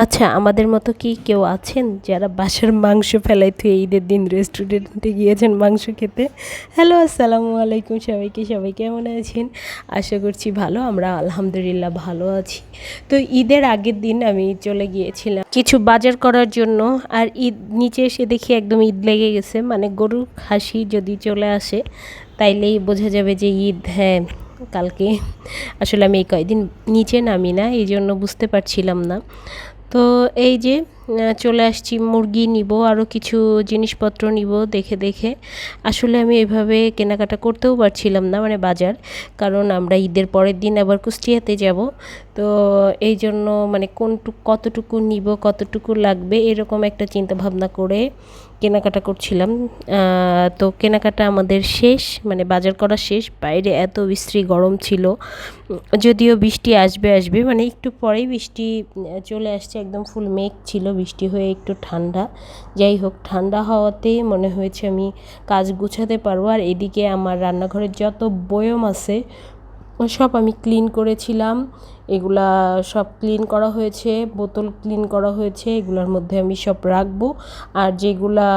আচ্ছা আমাদের মতো কি কেউ আছেন যারা বাসার মাংস ফেলাই থুয়ে ঈদের দিন রেস্টুরেন্টে গিয়েছেন মাংস খেতে? হ্যালো আসসালামু আলাইকুম সবাইকে। সবাই কেমন আছেন? আশা করছি ভালো, আমরা আলহামদুলিল্লাহ ভালো আছি। তো ঈদের আগের দিন আমি চলে গিয়েছিলাম কিছু বাজার করার জন্য, আর ঈদ নিচে এসে দেখি একদম ঈদ লেগে গেছে। মানে গরু, খাসি যদি চলে আসে, তাইলেই বোঝা যাবে যে ঈদ হ্যাঁ কালকে। আসলে আমি এই কয়দিন নিচে নামি না, এই জন্য বুঝতে পারছিলাম না। তো এই যে চলে আসছি, মুরগি নিব আরও কিছু জিনিসপত্র নিব, দেখে দেখে। আসলে আমি এভাবে কেনাকাটা করতেও পারছিলাম না মানে বাজার। কারণ আমরা ঈদের পরের দিন আবার কুষ্টিয়াতে যাব। তো এই জন্য মানে কোনটুকু কতটুকু নিব, কতটুকু লাগবে, এরকম একটা চিন্তা ভাবনা করে কেনাকাটা করছিলাম। তো কেনাকাটা আমাদের শেষ মানে বাজার করা শেষ। বাইরে এত বিশ্রী গরম ছিল। যদিও বৃষ্টি আসবে আসবে মানে একটু পরেই বৃষ্টি চলে আসছে, একদম ফুল মেঘ ছিল। বৃষ্টি হয়ে একটু ঠান্ডা। যাই হোক, ঠান্ডা হওয়াতেই মনে হয়েছে আমি কাজ গুছাতে পারব। আর এদিকে আমার রান্নাঘরের যত বয়ম আছে, সব আমি ক্লিন করেছিলাম। এগুলা সব ক্লিন করা হয়েছে, বোতল ক্লিন করা হয়েছে, এগুলোর মধ্যে আমি সব রাখব। আর যেগুলা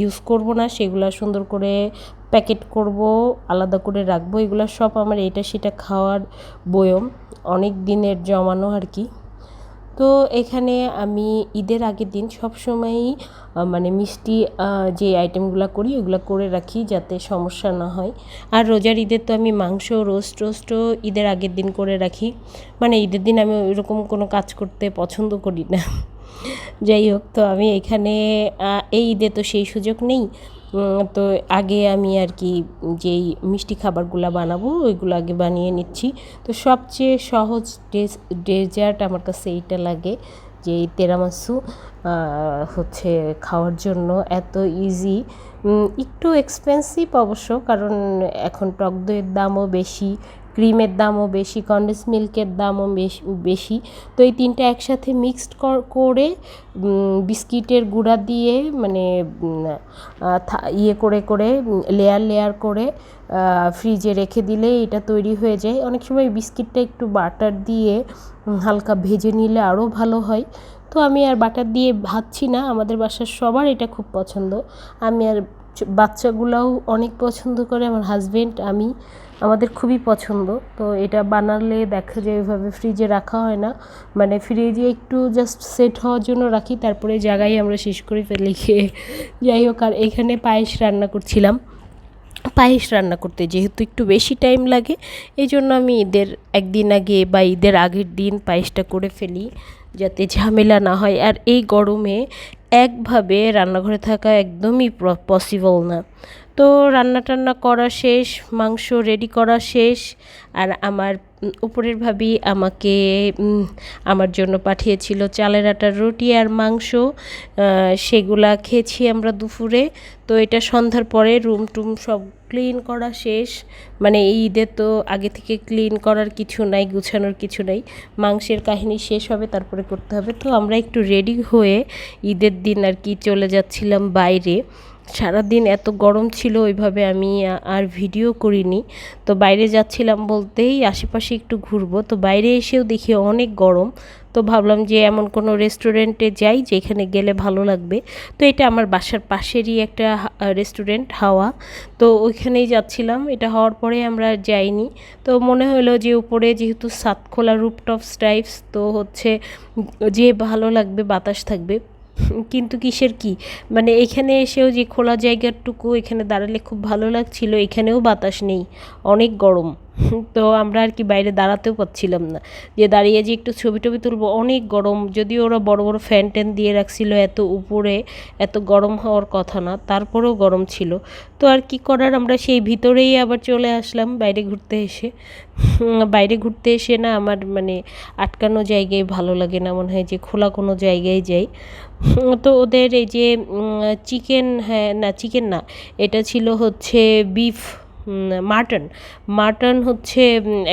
ইউজ করব না, সেগুলা সুন্দর করে প্যাকেট করব, আলাদা করে রাখব। এগুলো সব আমার এটা সেটা খাওয়ার বয়ম। অনেক দিনের জমানো আর কি। তো এখানে আমি ঈদের আগের দিন সবসময়ই মানে মিষ্টি যে আইটেমগুলো করি ওগুলো করে রাখি যাতে সমস্যা না হয়। আর রোজার ঈদের তো আমি মাংস, রোস্ট, টোস্টও ঈদের আগের দিন করে রাখি। মানে ঈদের দিন আমি ওইরকম কোনো কাজ করতে পছন্দ করি না। যাই হোক, তো আমি এখানে এই ঈদে তো সেই সুযোগ নেই। তো আগে আমি আর কি যেই মিষ্টি খাবারগুলো বানাবো, ওইগুলো আগে বানিয়ে নিচ্ছি। তো সবচেয়ে সহজ ডেজার্ট আমার কাছে এইটা লাগে যে এই তেরামাসু হচ্ছে খাওয়ার জন্য এত ইজি। একটু এক্সপেন্সিভ অবশ্য, কারণ এখন টক দইয়ের দামও বেশি ক্রিমের দামও বেশি কন্ডেন্স মিল্কের দামও বেশি তো এই তিনটা একসাথে মিক্সড করে বিস্কিটের গুঁড়া দিয়ে মানে ইয়ে করে করে লেয়ার লেয়ার করে ফ্রিজে রেখে দিলে এটা তৈরি হয়ে যায়। অনেক সময় বিস্কিটটা একটু বাটার দিয়ে হালকা ভেজে নিলে আরও ভালো হয়। তো আমি আর বাটার দিয়ে ভাজছি না, আমাদের বাসার সবার এটা খুব পছন্দ। আমি আর বাচ্চাগুলোও অনেক পছন্দ করে, আমার হাজব্যান্ড আমি। আমাদের খুবই পছন্দ। তো এটা বানালে দেখা যায় ওইভাবে ফ্রিজে রাখা হয় না। মানে ফ্রিজে একটু জাস্ট সেট হওয়ার জন্য রাখি, তারপরে জায়গায় আমরা শেষ করে ফেলে খেয়ে। যাই হোক, আর এখানে পায়েস রান্না করছিলাম। পায়েস রান্না করতে যেহেতু একটু বেশি টাইম লাগে এই জন্য আমি ঈদের একদিন আগে বা ঈদের আগের দিন পায়েসটা করে ফেলি, যাতে ঝামেলা না হয়। আর এই গরমে একভাবে রান্নাঘরে থাকা একদমই পসিবল না। তো রান্না টান্না করা শেষ, মাংস রেডি করা শেষ, আর আমার উপরের ভাবি আমাকে আমার জন্য পাঠিয়েছিল চালের আটার রুটি আর মাংস। সেগুলা খেয়েছি আমরা দুপুরে। তো এটা সন্ধ্যার পরে রুম টুম সব ক্লিন করা শেষ। মানে এই ঈদে তো আগে থেকে ক্লিন করার কিছু নাই, গুছানোর কিছু নাই। মাংসের কাহিনী শেষ হবে, তারপরে করতে হবে। তো আমরা একটু রেডি হয়ে ঈদের দিন আর কি চলে যাচ্ছিলাম বাইরে। সারাদিন এত গরম ছিল, ওইভাবে আমি আর ভিডিও করিনি। তো বাইরে যাচ্ছিলাম বলতেই আশেপাশে একটু ঘুরবো। তো বাইরে এসেও দেখি অনেক গরম। তো ভাবলাম যে এমন কোনো রেস্টুরেন্টে যাই যেখানে গেলে ভালো লাগবে। তো এটা আমার বাসার পাশেরই একটা রেস্টুরেন্ট হাওয়া। তো ওইখানেই যাচ্ছিলাম। এটা হওয়ার পরে আমরা যাইনি। তো মনে হলো যে উপরে যেহেতু সাতখোলা রুপটপ স্টাইপস তো হচ্ছে যে ভালো লাগবে, বাতাস থাকবে। কিন্তু কিসের কি? মানে এখানে এসেও যে খোলা জায়গাটুকু এখানে দাঁড়ালে খুব ভালো লাগছিল, এখানেও বাতাস নেই, অনেক গরম। তো আমরা আর কি বাইরে দাঁড়াতেও পাচ্ছিলাম না। যে দাঁড়িয়ে যে একটু ছবি টবি তুলবো, অনেক গরম। যদিও ওরা বড় বড় ফ্যান ট্যান দিয়ে রাখছিল এত উপরে, এত গরম হওয়ার কথা না, তারপরেও গরম ছিল। তো আর কি করার, আমরা সেই ভিতরেই আবার চলে আসলাম বাইরে ঘুরতে এসে। বাইরে ঘুরতে এসে না আমার মানে আটকানো জায়গায় ভালো লাগে না, মনে হয় যে খোলা কোনো জায়গায় যাই। তো ওদের এই যে চিকেন হ্যাঁ না, চিকেন না, এটা ছিল হচ্ছে বিফ। মাটন। মাটন হচ্ছে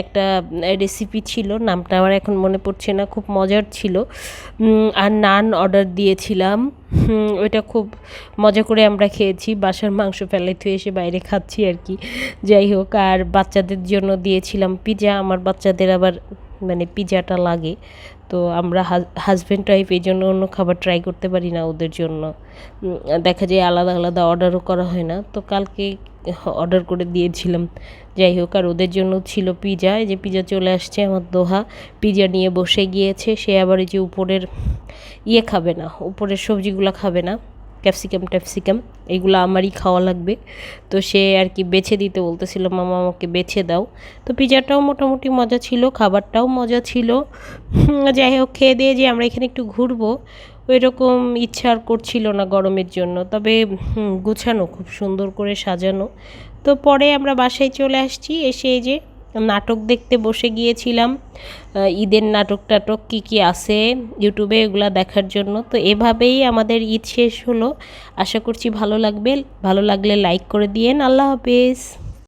একটা রেসিপি ছিল, নামটা আমার এখন মনে পড়ছে না, খুব মজার ছিল। আর নান অর্ডার দিয়েছিলাম। ওইটা খুব মজা করে আমরা খেয়েছি, বাসার মাংস ফেলাই থুয়ে এসে বাইরে খাচ্ছি আর কি। যাই হোক, আর বাচ্চাদের জন্য দিয়েছিলাম পিজা আমার বাচ্চাদের আবার মানে পিজাটা লাগে। তো আমরা হাজব্যান্ড টাইপ এই জন্য অন্য খাবার ট্রাই করতে পারি না ওদের জন্য। দেখা যায় আলাদা আলাদা অর্ডারও করা হয় না। তো কালকে অর্ডার করে দিয়েছিলাম। যাই হোক, আর ওদের জন্য ছিল পিজা এই যে পিজা চলে আসছে আমার দোহা। পিজা নিয়ে বসে গিয়েছে, সে আবার এই যে উপরের ইয়ে খাবে না, উপরের সবজিগুলো খাবে না ক্যাপসিকাম ট্যাপসিকাম এগুলো আমারই খাওয়া লাগবে। তো সে আর কি বেছে দিতে বলতেছিল, মামা, আমাকে বেছে দাও। তো পিজাটাও মোটামুটি মজা ছিল, খাবারটাও মজা ছিল। যাই হোক, খেয়ে দিয়ে যে আমরা এখানে একটু ঘুরবো। ওই রকম ইচ্ছা আর করছিল না গরমের জন্য। তবে গুছানো, খুব সুন্দর করে সাজানো। তো পরে আমরা বাসায় চলে আসছি, এসে এই যে নাটক দেখতে বসে গিয়েছিলাম। ঈদের নাটক টাটক কী কী আছে ইউটিউবে এগুলা দেখার জন্য। তো এভাবেই আমাদের ঈদ শেষ হলো। আশা করছি ভালো লাগবে। ভালো লাগলে লাইক করে দিয়েন। আল্লাহ হাফেজ।